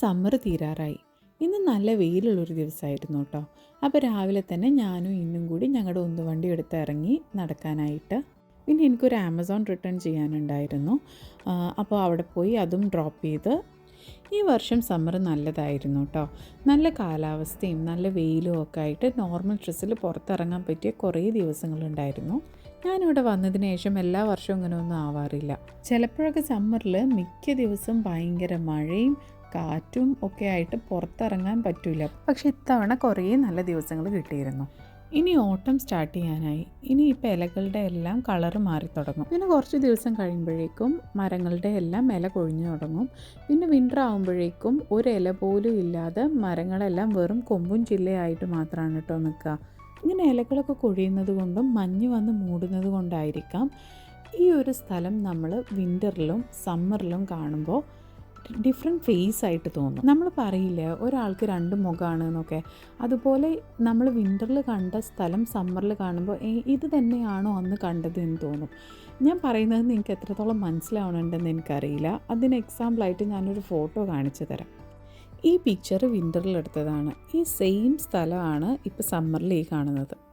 Summer തീരാറായി. ഇന്ന് നല്ല വെയിലുള്ളൊരു ദിവസമായിരുന്നു കേട്ടോ. അപ്പോൾ രാവിലെ തന്നെ ഞാനും ഇന്നും കൂടി ഞങ്ങളുടെ ഒന്ന് വണ്ടി എടുത്ത് ഇറങ്ങി നടക്കാനായിട്ട് പിന്നെ എനിക്കൊരു ആമസോൺ റിട്ടേൺ ചെയ്യാനുണ്ടായിരുന്നു. അപ്പോൾ അവിടെ പോയി അതും ഡ്രോപ്പ് ചെയ്ത് ഈ വർഷം സമ്മർ നല്ലതായിരുന്നു കേട്ടോ. നല്ല കാലാവസ്ഥയും നല്ല വെയിലും ഒക്കെ ആയിട്ട് നോർമൽ ഡ്രസ്സിൽ പുറത്തിറങ്ങാൻ പറ്റിയ കുറേ ദിവസങ്ങളുണ്ടായിരുന്നു. ഞാനിവിടെ വന്നതിന് ശേഷം എല്ലാ വർഷവും ഇങ്ങനെ ഒന്നും ആവാറില്ല. ചിലപ്പോഴൊക്കെ സമ്മറിൽ മിക്ക ദിവസവും ഭയങ്കര മഴയും കാറ്റും ഒക്കെ ആയിട്ട് പുറത്തിറങ്ങാൻ പറ്റില്ല പക്ഷെ ഇത്തവണ കുറേ നല്ല ദിവസങ്ങൾ കിട്ടിയിരുന്നു. ഇനി ഓട്ടം സ്റ്റാർട്ട് ചെയ്യാനായി. ഇനി ഇപ്പോൾ ഇലകളുടെ എല്ലാം കളർ മാറി തുടങ്ങും. പിന്നെ കുറച്ച് ദിവസം കഴിയുമ്പോഴേക്കും മരങ്ങളുടെ എല്ലാം ഇല കൊഴിഞ്ഞു തുടങ്ങും. പിന്നെ വിന്റർ ആകുമ്പോഴേക്കും ഒരു ഇല പോലും ഇല്ലാതെ മരങ്ങളെല്ലാം വെറും കൊമ്പും ചില്ലയായിട്ട് മാത്രമാണ് കേട്ടോ നിൽക്കുക ഇങ്ങനെ ഇലകളൊക്കെ കൊഴിയുന്നത് കൊണ്ടും മഞ്ഞ് വന്ന് മൂടുന്നത് കൊണ്ടായിരിക്കാം ഈ ഒരു സ്ഥലം നമ്മൾ വിന്ററിലും സമ്മറിലും കാണുമ്പോൾ ഡിഫറെന്റ് ഫേസ് ആയിട്ട് തോന്നും. നമ്മൾ പറയില്ല ഒരാൾക്ക് രണ്ട് മുഖമാണ് എന്നൊക്കെ. അതുപോലെ നമ്മൾ വിന്ററിൽ കണ്ട സ്ഥലം സമ്മറിൽ കാണുമ്പോൾ ഇത് തന്നെയാണോ അന്ന് കണ്ടത് എന്ന് തോന്നും. ഞാൻ പറയുന്നത് നിങ്ങൾക്ക് എത്രത്തോളം മനസ്സിലാവണമെന്ന് എനിക്കറിയില്ല. അതിന് എക്സാമ്പിളായിട്ട് ഞാനൊരു ഫോട്ടോ കാണിച്ചു തരാം. ഈ പിക്ചർ വിന്ററിൽ എടുത്തതാണ്. ഈ സെയിം സ്ഥലമാണ് ഇപ്പോൾ സമ്മറിൽ ഈ കാണുന്നത്.